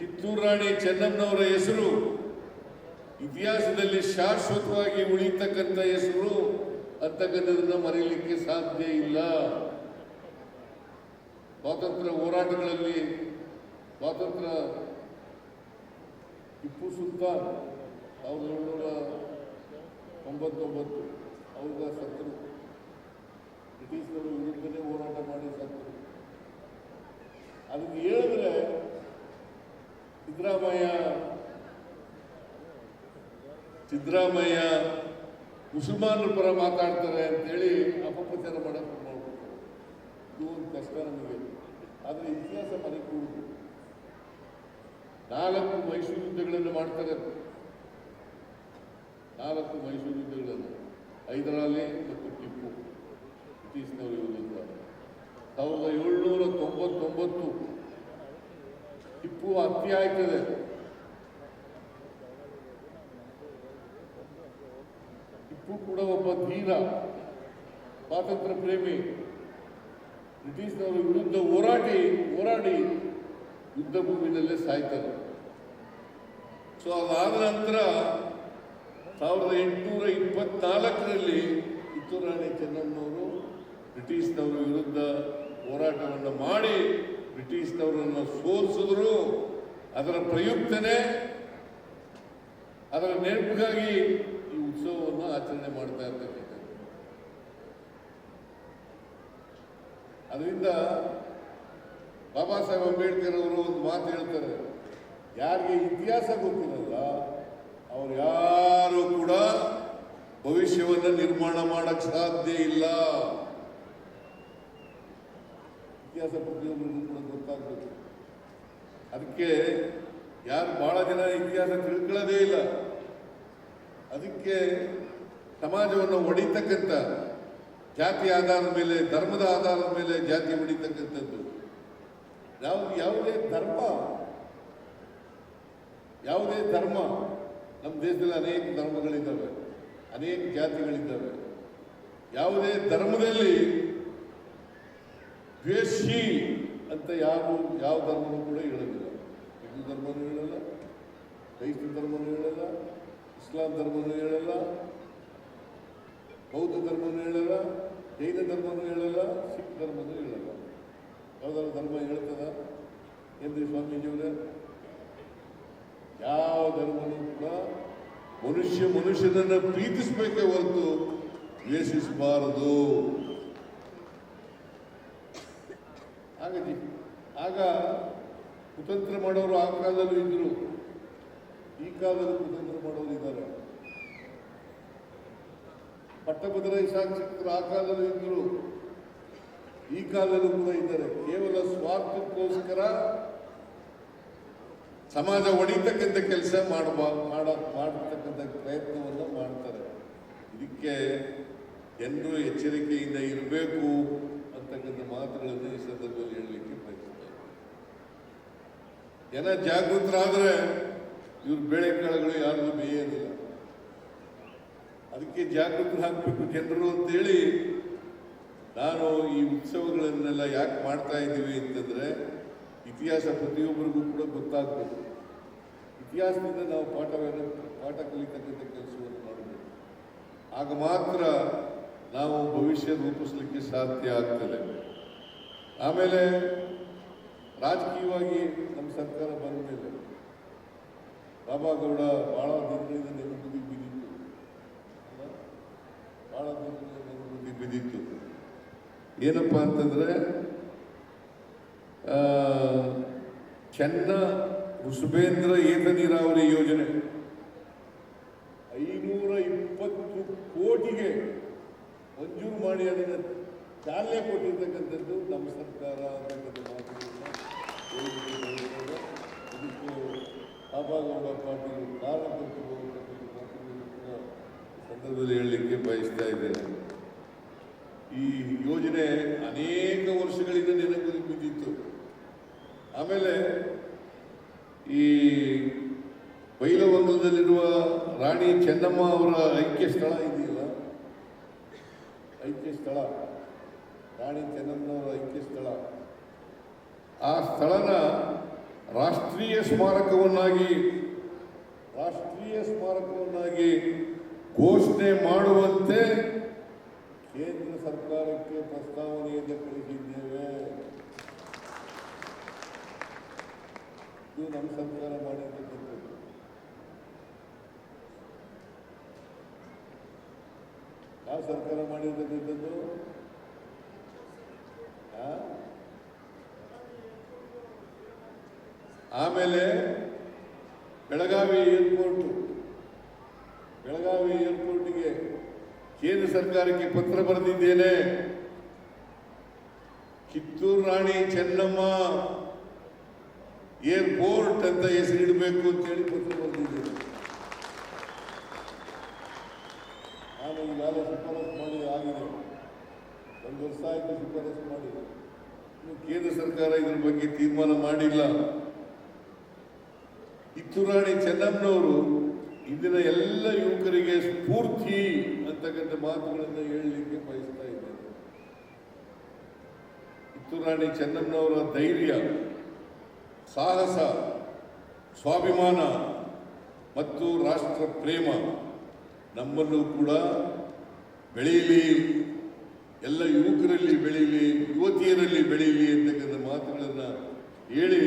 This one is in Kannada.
ಕಿತ್ತೂರು ರಾಣಿ ಚೆನ್ನಮ್ಮನವರ ಹೆಸರು ಇತಿಹಾಸದಲ್ಲಿ ಶಾಶ್ವತವಾಗಿ ಉಳಿತಕ್ಕಂಥ ಹೆಸರು ಅಂತಕ್ಕಂಥದನ್ನ ಮರೆಯಲಿಕ್ಕೆ ಸಾಧ್ಯ ಇಲ್ಲ. ಸ್ವಾತಂತ್ರ್ಯ ಹೋರಾಟಗಳಲ್ಲಿ ಸ್ವಾತಂತ್ರ್ಯ ಟಿಪ್ಪು ಸುಲ್ತಾನ್ ಸಾವಿರದ ಏಳ್ನೂರ ತೊಂಬತ್ತೊಂಬತ್ತು ಸತ್ತರು ಬ್ರಿಟಿಷ್ನವರು ವಿರುದ್ಧನೇ ಹೋರಾಟ ಮಾಡಿ ಸತ್ತರು ಅದಕ್ಕೆ ಹೇಳಿದ್ರೆ ಸಿದ್ದರಾಮಯ್ಯ ಸಿದ್ದರಾಮಯ್ಯ ಮುಸಲ್ಮಾನರ ಪರ ಮಾತಾಡ್ತಾರೆ ಅಂತೇಳಿ ಅಪಪ್ರಚಾರ ಮಾಡೋಕೆ ಮಾಡ್ಬಿಡ್ತಾರೆ ಇದು ಒಂದು ಕಷ್ಟ ನಮಗೆ. ಆದರೆ ಇತಿಹಾಸ ಮರೆಕೂಡುದು. ನಾಲ್ಕು ಮೈಸೂರು ಯುದ್ಧಗಳನ್ನು ಮಾಡ್ತಾರೆ ನಾಲ್ಕು ಮೈಸೂರು ಯುದ್ಧಗಳನ್ನು. ಹೈದರಾಲಿ ಮತ್ತು ಟಿಪ್ಪು. ಬ್ರಿಟಿಷ್ನವರು ಯುದ್ಧ ಸಾವಿರದ ಏಳ್ನೂರ ತೊಂಬತ್ತೊಂಬತ್ತು. ಟಿಪ್ಪು ಹತ್ಯೆ ಆಯ್ತದೆ ಕೂಡ ಒಬ್ಬ ಧೀರ ಸ್ವಾತಂತ್ರ್ಯ ಪ್ರೇಮಿ ಬ್ರಿಟಿಷ್ನವರ ವಿರುದ್ಧ ಹೋರಾಡಿ ಹೋರಾಡಿ ಯುದ್ಧ ಭೂಮಿನಲ್ಲೇ ಸಾಯ್ತಾರೆ. ಸೊ ಅದಾದ ನಂತರ ಸಾವಿರದ ಎಂಟುನೂರ ಇಪ್ಪತ್ನಾಲ್ಕರಲ್ಲಿ ಕಿತ್ತೂರು ರಾಣಿ ಚೆನ್ನಮ್ಮನವರು ಬ್ರಿಟಿಷ್ನವರ ವಿರುದ್ಧ ಹೋರಾಟವನ್ನು ಮಾಡಿ ಬ್ರಿಟಿಷ್ನವರನ್ನು ಸೋಲಿಸಿದ್ರು. ಅದರ ಪ್ರಯುಕ್ತನೇ ಅದರ ನೆನಪಿಗಾಗಿ ಉತ್ಸವವನ್ನು ಆಚರಣೆ ಮಾಡ್ತಾ ಇರ್ತಕ್ಕಂಥದ್ದು. ಅದರಿಂದ ಬಾಬಾ ಸಾಹೇಬ್ ಅಂಬೇಡ್ಕರ್ ಅವರು ಒಂದು ಮಾತು ಹೇಳ್ತಾರೆ. ಯಾರಿಗೆ ಇತಿಹಾಸ ಗೊತ್ತಿರಲ್ಲ, ಅವ್ರು ಯಾರು ಕೂಡ ಭವಿಷ್ಯವನ್ನು ನಿರ್ಮಾಣ ಮಾಡಕ್ ಸಾಧ್ಯ ಇಲ್ಲ. ಇತಿಹಾಸ ಪ್ರತಿಯೊಬ್ಬರಿಗೂ ಕೂಡ ಗೊತ್ತಾಗಬೇಕು. ಅದಕ್ಕೆ ಯಾರು ಬಹಳ ಜನ ಇತಿಹಾಸ ತಿಳ್ಕೊಳ್ಳೋದೇ ಇಲ್ಲ. ಅದಕ್ಕೆ ಸಮಾಜವನ್ನು ಒಡಿತಕ್ಕಂಥ ಜಾತಿ ಆಧಾರದ ಮೇಲೆ, ಧರ್ಮದ ಆಧಾರದ ಮೇಲೆ ಜಾತಿ ಹೊಡಿತಕ್ಕಂಥದ್ದು ಯಾವ್ದು ಯಾವುದೇ ಧರ್ಮ ಯಾವುದೇ ಧರ್ಮ ನಮ್ಮ ದೇಶದಲ್ಲಿ ಅನೇಕ ಧರ್ಮಗಳಿದ್ದಾವೆ, ಅನೇಕ ಜಾತಿಗಳಿದ್ದಾವೆ. ಯಾವುದೇ ಧರ್ಮದಲ್ಲಿ ದ್ವೇಷಿ ಅಂತ ಯಾವ ಯಾವ ಧರ್ಮನೂ ಕೂಡ ಹೇಳೋದಿಲ್ಲ. ಹಿಂದೂ ಧರ್ಮನೂ ಹೇಳಲ್ಲ ಕ್ರೈಸ್ತ ಧರ್ಮನೂ ಹೇಳಲ್ಲ. ಇಸ್ಲಾಂ ಧರ್ಮನೂ ಹೇಳಲ್ಲ, ಬೌದ್ಧ ಧರ್ಮನೂ ಹೇಳಲ್ಲ, ಜೈನ ಧರ್ಮನೂ ಹೇಳಲ್ಲ, ಸಿಖ್ ಧರ್ಮನೂ ಹೇಳಲ್ಲ. ಯಾವ್ದಾದ್ರು ಧರ್ಮ ಹೇಳ್ತದ? ಎಂದ್ರೆ ಸ್ವಾಮೀಜಿಯವರೇ? ಯಾವ ಧರ್ಮನೂ ಕೂಡ ಮನುಷ್ಯ ಮನುಷ್ಯನನ್ನು ಪ್ರೀತಿಸಬೇಕೇ ಹೊರತು ದ್ವೇಷಿಸಬಾರದು. ಜಿ- ಆಗ ಕುತಂತ್ರ ಮಾಡೋರು ಆ ಕಾಲದಲ್ಲೂ ಇದ್ರು. ಈ ಕಾಲದ ಕುತಂತ್ರ ಮಾಡೋರು ಇದ್ದಾರೆ ಪಟ್ಟಭದ್ರ ಶಾಸಕರು ಆ ಕಾಲದಲ್ಲೂ ಇದ್ರು ಈ ಕಾಲದಲ್ಲೂ ಕೂಡ ಇದ್ದಾರೆ. ಕೇವಲ ಸ್ವಾರ್ಥಕ್ಕೋಸ್ಕರ ಸಮಾಜ ಒಡಿತಕ್ಕಂಥ ಕೆಲಸ ಮಾಡಬಾ ಮಾಡ, ಮಾಡತಕ್ಕಂಥ ಪ್ರಯತ್ನವನ್ನು ಮಾಡ್ತಾರೆ. ಇದಕ್ಕೆ ಜನರು ಎಚ್ಚರಿಕೆಯಿಂದ ಇರಬೇಕು ಅಂತಕ್ಕಂಥ ಮಾತುಗಳನ್ನು ಈ ಸಂದರ್ಭದಲ್ಲಿ ಹೇಳಲಿಕ್ಕೆ ಪ್ರಯತ್ನಿಸ್ತಾರೆ ಜನ ಜಾಗೃತರಾದರೆ ಇವ್ರ ಬೆಳೆ ಕಾಳುಗಳು ಯಾರಿಗೂ ಬೇಯೋದಿಲ್ಲ. ಅದಕ್ಕೆ ಜಾಗೃತಿ ಹಾಕಬೇಕು ಜನರು ಅಂತೇಳಿ ನಾನು ಈ ಉತ್ಸವಗಳನ್ನೆಲ್ಲ ಯಾಕೆ ಮಾಡ್ತಾ ಇದ್ದೀವಿ ಅಂತಂದರೆ ಇತಿಹಾಸ ಪ್ರತಿಯೊಬ್ಬರಿಗೂ ಕೂಡ ಗೊತ್ತಾಗಬೇಕು. ಇತಿಹಾಸದಿಂದ ನಾವು ಪಾಠವನ್ನು ಪಾಠ ಕಲಿತಕ್ಕಂಥ ಕೆಲಸವನ್ನು ಮಾಡಬೇಕು. ಆಗ ಮಾತ್ರ ನಾವು ಭವಿಷ್ಯ ರೂಪಿಸಲಿಕ್ಕೆ ಸಾಧ್ಯ ಆಗ್ತದೆ. ಆಮೇಲೆ ರಾಜಕೀಯವಾಗಿ ನಮ್ಮ ಸರ್ಕಾರ ಬಂದ ಬಾಬಾಗೌಡ ಬಹಳ ದಿನಗಳಿಂದ ನೆನಪುದಿಗೆ ಬಿದ್ದಿತ್ತು? ಬಹಳ ದಿನಗಳಿಂದ ನೆನಪುದಿಗೆ ಬಿದ್ದಿತ್ತು ಏನಪ್ಪ ಅಂತಂದ್ರೆ ಚೆನ್ನ ಋಷಭೇಂದ್ರ ಏತ ನೀರಾವರಿ ಯೋಜನೆ. ಐನೂರ ಇಪ್ಪತ್ತು ಕೋಟಿಗೆ ಮಂಜೂರು ಮಾಡಿ ಅದನ್ನು ಚಾಲನೆ ಕೊಟ್ಟಿರ್ತಕ್ಕಂಥದ್ದು ನಮ್ಮ ಸರ್ಕಾರ ಅಂತಕ್ಕಂಥ ಮಾತುಗಳನ್ನ ಬಾಬಾಗೌಡ ಪಾಟೀಲ್ ಈ ಸಂದರ್ಭದಲ್ಲಿ ಹೇಳಲಿಕ್ಕೆ ಬಯಸ್ತಾ ಇದ್ದೇನೆ. ಈ ಯೋಜನೆ ಅನೇಕ ವರ್ಷಗಳಿಂದ ನೆನಪಲ್ಲಿ ಬಿದ್ದಿತ್ತು. ಆಮೇಲೆ ಈ ಬೈಲವಂಗದಲ್ಲಿರುವ ರಾಣಿ ಚೆನ್ನಮ್ಮ ಅವರ ಐಕ್ಯ ಸ್ಥಳ ಇದೆಯಲ್ಲ? ಐಕ್ಯ ಸ್ಥಳ. ರಾಣಿ ಚೆನ್ನಮ್ಮನವರ ಐಕ್ಯ ಸ್ಥಳ. ಆ ಸ್ಥಳನ ರಾಷ್ಟ್ರೀಯ ಸ್ಮಾರಕವನ್ನಾಗಿ ರಾಷ್ಟ್ರೀಯ ಸ್ಮಾರಕವನ್ನಾಗಿ ಘೋಷಣೆ ಮಾಡುವಂತೆ ಕೇಂದ್ರ ಸರ್ಕಾರಕ್ಕೆ ಪ್ರಸ್ತಾವನೆಯನ್ನು ಕಳಿಸಿದ್ದೇವೆ. ಇದು ನಮ್ಮ ಸರ್ಕಾರ ಮಾಡಿರ್ತಕ್ಕಂಥದ್ದು ಯಾವ ಸರ್ಕಾರ ಮಾಡಿರ್ತಕ್ಕಂಥದ್ದು ಆಮೇಲೆ ಬೆಳಗಾವಿ ಏರ್ಪೋರ್ಟ್. ಬೆಳಗಾವಿ ಏರ್ಪೋರ್ಟ್ಗೆ ಕೇಂದ್ರ ಸರ್ಕಾರಕ್ಕೆ ಪತ್ರ ಬರೆದಿದ್ದೇನೆ. ಕಿತ್ತೂರು ರಾಣಿ ಚೆನ್ನಮ್ಮ ಏರ್ಪೋರ್ಟ್ ಅಂತ ಹೆಸರಿಡಬೇಕು ಅಂತೇಳಿ ಪತ್ರ ಬರೆದಿದ್ದೇನೆ. ನಾನು ಈಗಾಗಲೇ ಶಿಫಾರಸು ಮಾಡಿ ಆಗಿದೆ. ಒಂದು ವರ್ಷ ಆಯಿತು ಶಿಫಾರಸು ಮಾಡಿ ಕೇಂದ್ರ ಸರ್ಕಾರ ಇದ್ರ ಬಗ್ಗೆ ತೀರ್ಮಾನ ಮಾಡಿಲ್ಲ. ಕಿತ್ತೂರಾಣಿ ಚೆನ್ನಮ್ಮನವರು ಇಂದಿನ ಎಲ್ಲ ಯುವಕರಿಗೆ ಸ್ಫೂರ್ತಿ ಅಂತಕ್ಕಂಥ ಮಾತುಗಳನ್ನು ಹೇಳಲಿಕ್ಕೆ ಬಯಸ್ತಾ ಇದ್ದೇನೆ ಕಿತ್ತೂರಾಣಿ ಚೆನ್ನಮ್ಮನವರ ಧೈರ್ಯ, ಸಾಹಸ, ಸ್ವಾಭಿಮಾನ ಮತ್ತು ರಾಷ್ಟ್ರ ಪ್ರೇಮ ನಮ್ಮಲ್ಲೂ ಕೂಡ ಬೆಳೆಯಲಿ, ಎಲ್ಲ ಯುವಕರಲ್ಲಿ ಬೆಳೀಲಿ ಯುವತಿಯರಲ್ಲಿ ಬೆಳೆಯಲಿ ಅಂತಕ್ಕಂಥ ಮಾತುಗಳನ್ನು ಹೇಳಿ